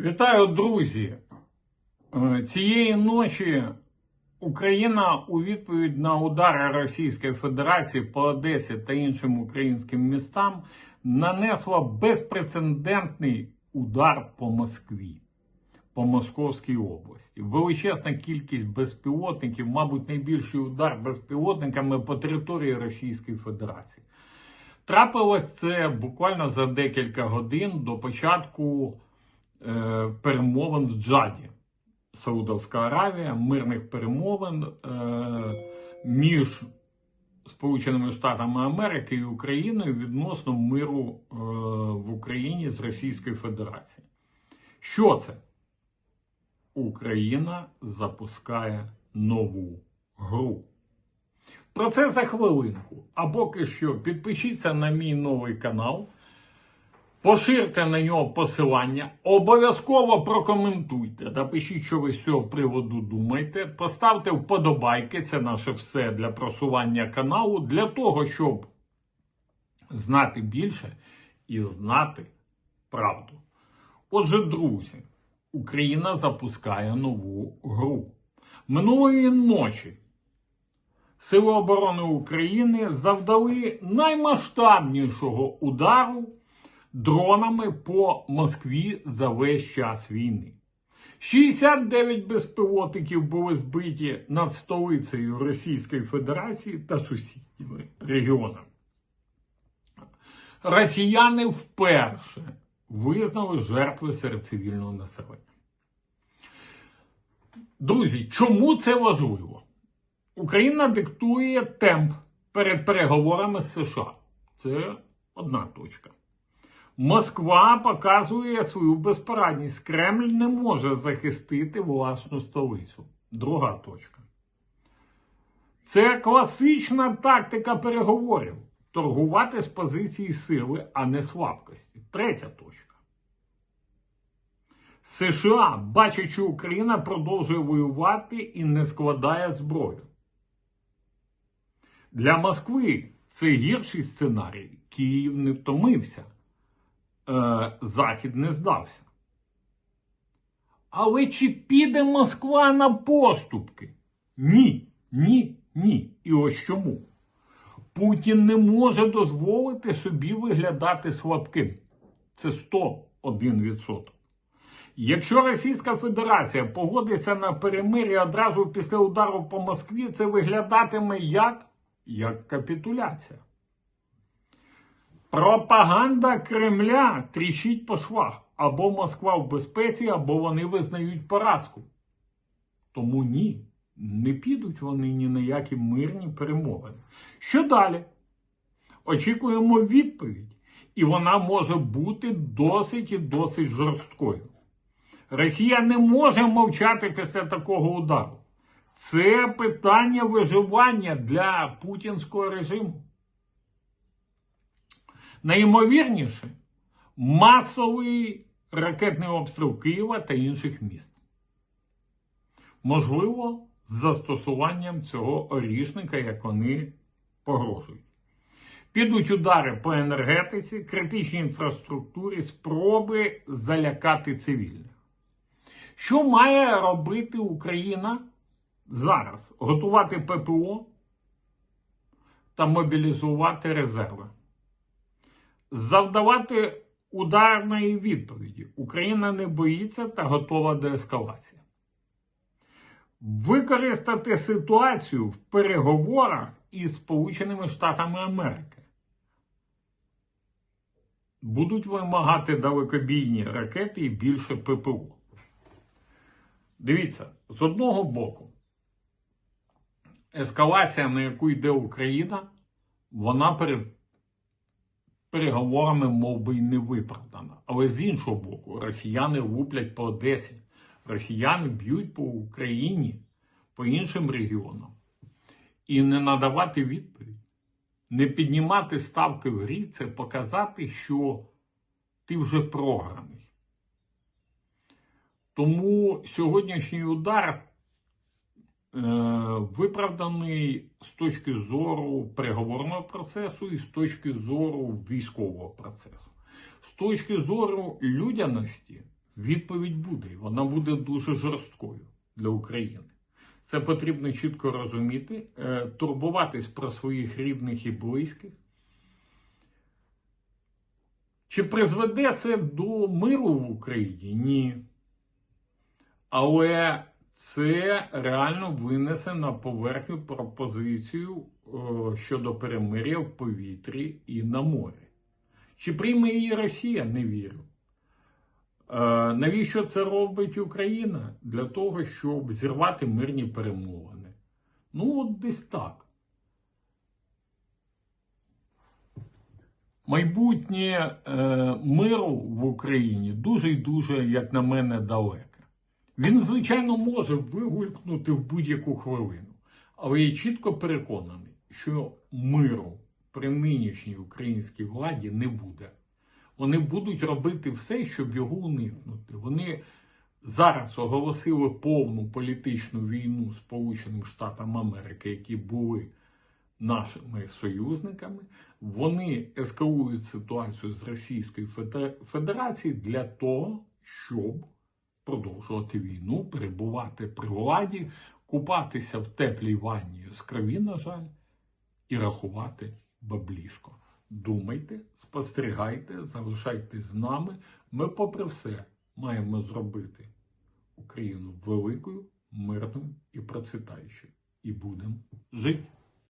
Вітаю, друзі! Е, Цієї ночі Україна у відповідь на удари Російської Федерації по Одесі та іншим українським містам нанесла безпрецедентний удар по Москві, по Московській області. Величезна кількість безпілотників, мабуть, найбільший удар безпілотниками по території Російської Федерації. Трапилось це буквально за декілька годин до початку перемовин в Джаді. Саудовська Аравія, мирних перемовин е, між Сполученими Штатами Америки і Україною відносно миру е, в Україні з Російською Федерацією. Що це? Україна запускає нову гру. Про це за хвилинку. А поки що підпишіться на мій новий канал. Поширте на нього посилання, обов'язково прокоментуйте, напишіть, що ви з цього приводу думаєте. Поставте вподобайки, це наше все для просування каналу, для того, щоб знати більше і знати правду. Отже, друзі, Україна запускає нову гру. Минулої ночі Сили оборони України завдали наймасштабнішого удару дронами по Москві за весь час війни. 69 безпілотників були збиті над столицею Російської Федерації та сусідніми регіонами. Росіяни вперше визнали жертви серед цивільного населення. Друзі, чому це важливо? Україна диктує темп перед переговорами з США. Це одна точка. Москва показує свою безпорадність. Кремль не може захистити власну столицю. Друга точка. Це класична тактика переговорів. Торгувати з позиції сили, а не слабкості. Третя точка. США, бачачи, Україна продовжує воювати і не складає зброю. Для Москви це гірший сценарій. Київ не втомився. Е, Захід не здався. Але чи піде Москва на поступки? Ні, ні, ні. І ось чому. Путін не може дозволити собі виглядати слабким. Це 101%. Якщо Російська Федерація погодиться на перемир'я одразу після удару по Москві, це виглядатиме як, як капітуляція. Пропаганда Кремля тріщить по швах. Або Москва в безпеці, або вони визнають поразку. Тому ні, не підуть вони ні на які мирні перемовини. Що далі? Очікуємо відповідь, і вона може бути досить і досить жорсткою. Росія не може мовчати після такого удару. Це питання виживання для путінського режиму. Найімовірніше, масовий ракетний обстріл Києва та інших міст. Можливо, з застосуванням цього орішника, як вони погрожують. Підуть удари по енергетиці, критичній інфраструктурі, спроби залякати цивільних. Що має робити Україна зараз? Готувати ППО та мобілізувати резерви завдавати ударної відповіді. Україна не боїться та готова до ескалації. Використати ситуацію в переговорах із Сполученими Штатами Америки. Будуть вимагати далекобійні ракети і більше ППО. Дивіться, з одного боку, ескалація, на яку йде Україна, вона перед переговорами мов би, й не виправдана. Але з іншого боку, росіяни луплять по Одесі, росіяни б'ють по Україні, по іншим регіонам. І не надавати відповідь, не піднімати ставки в грі це показати, що ти вже програний. Тому сьогоднішній удар виправданий з точки зору переговорного процесу і з точки зору військового процесу. З точки зору людяності Відповідь буде, і вона буде дуже жорсткою для України. Це потрібно чітко розуміти, е, турбуватись про своїх рідних і близьких. Чи призведе це до миру в Україні? Ні. Але це реально винесе на поверхню пропозицію е, щодо перемир'я в повітрі і на морі. Чи прийме її Росія? Не вірю. Е, навіщо це робить Україна? Для того, щоб зірвати мирні перемовини. Ну, от десь так. Майбутнє е, миру в Україні дуже і дуже, як на мене, далеке. Він, звичайно, може вигулькнути в будь-яку хвилину, але я чітко переконаний, що миру при нинішній українській владі не буде. Вони будуть робити все, щоб його уникнути. Вони зараз оголосили повну політичну війну Сполученим Штатам Америки, які були нашими союзниками. Вони ескалують ситуацію з Російською Федер- Федерацією для того, щоб продовжувати війну, перебувати при владі, купатися в теплій ванні з крові, на жаль, і рахувати баблішко. Думайте, спостерігайте, залишайтесь з нами. Ми, попри все, маємо зробити Україну великою, мирною і процвітаючою. І будемо жити.